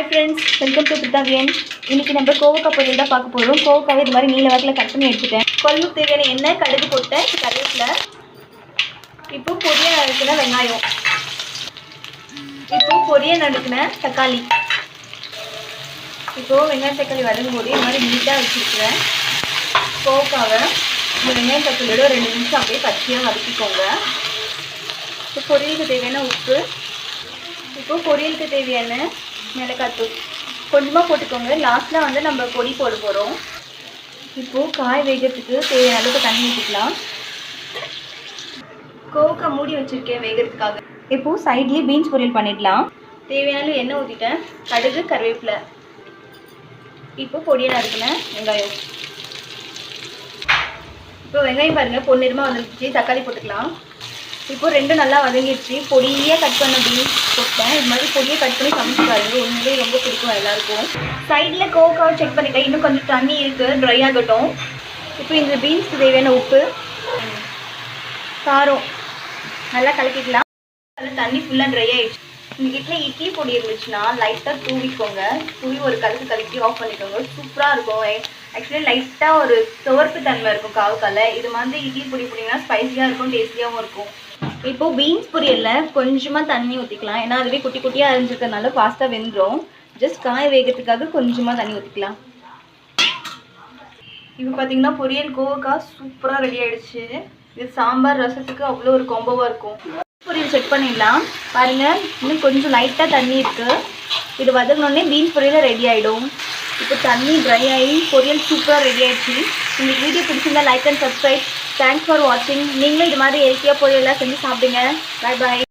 Hi friends welcome to பிரித்தாவியன் இன்னைக்கு நம்ம கோவக்காய் பொரியல் தான் பார்க்க போகிறோம் கோவக்காவை இது மாதிரி நீல வாக்கில் கட் பண்ணி எடுத்துட்டேன். குழம்புக்கு தேவையான எண்ணெய் கடுகு போட்டேன். கருவேப்பிலை இப்போ பொரிய நறுக்கின வெங்காயம். இப்போ பொரிய நறுக்கின தக்காளி. இப்போ வெங்காய தக்காளி வதங்கும் போது இந்த மாதிரி நீட்டாக வச்சுருக்கிறேன். கோவக்காவை இந்த வெங்காயம் தக்காளியோட ஒரு ரெண்டு நிமிஷம் அப்படியே பச்சையாக வதக்கிக்கோங்க. இப்போ பொரியலுக்கு தேவையான உப்பு. இப்போ பொரியலுக்கு தேவையான மிளகாத்தூள் கொஞ்சமாக போட்டுக்கோங்க. லாஸ்ட்டில் வந்து நம்ம பொடி போட போகிறோம் இப்போது காய் வேகிறதுக்கு தேவையான அளவுக்கு தண்ணி ஊற்றிக்கலாம் கோவக்காய் மூடி வச்சுருக்கேன் வேகிறதுக்காக. இப்போது சைட்லேயே பீன்ஸ் பொரியல் பண்ணிடலாம். தேவையான அளவு எண்ணெய் ஊற்றிட்டேன் கடுகு கருவேப்பிலை. இப்போ பொடியை நறுக்கினேன் வெங்காயம். இப்போ வெங்காயம் பாருங்கள் பொன்னிறமாக வந்துருச்சு. தக்காளி போட்டுக்கலாம். இப்போ ரெண்டும் நல்லா வதங்கிடுச்சு. பொடியாக கட் பண்ண பீன்ஸ் கொடுத்தேன் இது மாதிரி பொடியை கட் பண்ணி சமைச்சு பாருங்க உண்மையிலே ரொம்ப பிடிக்கும் எல்லாருக்கும். சைடில் கோக்காவை செக் பண்ணிட்டேன். இன்னும் கொஞ்சம் தண்ணி இருக்குது ட்ரை ஆகட்டும். இப்போ இந்த பீன்ஸ்க்கு தேவையான உப்பு காரம் நல்லா கலக்கிக்கலாம். அதில் தண்ணி ஃபுல்லாக ட்ரை ஆகிடுச்சு உங்கள் வீட்டில் இட்லி பொடி இருந்துச்சுன்னா லைட்டாக தூவிக்கோங்க. தூவி ஒரு கலக்கு கலக்கி ஆஃப் பண்ணிக்கோங்க. சூப்பராக இருக்கும். ஆக்சுவலி லைட்டாக ஒரு துவர்ப்பு தன்மை இருக்கும் காவுக்கால. இது மாதிரி இட்லி பொடி போட்டிங்கன்னா ஸ்பைஸியாக இருக்கும் டேஸ்டியாகவும் இருக்கும். இப்போது பீன்ஸ் பொரியலில் கொஞ்சமாக தண்ணி ஊற்றிக்கலாம் ஏன்னா அதுவே குட்டி குட்டியாக அரிஞ்சிருக்கறனால ஃபாஸ்ட்டாக வெந்துடும் ஜஸ்ட் காய வேகிறதுக்காக கொஞ்சமாக தண்ணி ஊற்றிக்கலாம் இப்போ பார்த்தீங்கன்னா பொரியல் கோவக்காய் சூப்பராக ரெடி ஆயிடுச்சு. இது சாம்பார் ரசத்துக்கு அவ்வளோ ஒரு கொம்பவாக இருக்கும். பொரியல் செக் பண்ணிடலாம். பாருங்கள் இன்னும் கொஞ்சம் லைட்டாக தண்ணி இருக்குது இது வதங்கினோடனே பீன்ஸ் பொரியல் ரெடி ஆகிடும் இப்போ தண்ணி ட்ரை ஆகி பொரியல் சூப்பராக ரெடி ஆயிடுச்சு. உங்களுக்கு வீடியோ பிடிச்சிருந்தா like and subscribe thanks for வாட்சிங் நீங்களும் இது மாதிரி இயற்கையாக பொரியலாக செஞ்சு சாப்பிடுங்க. Bye bye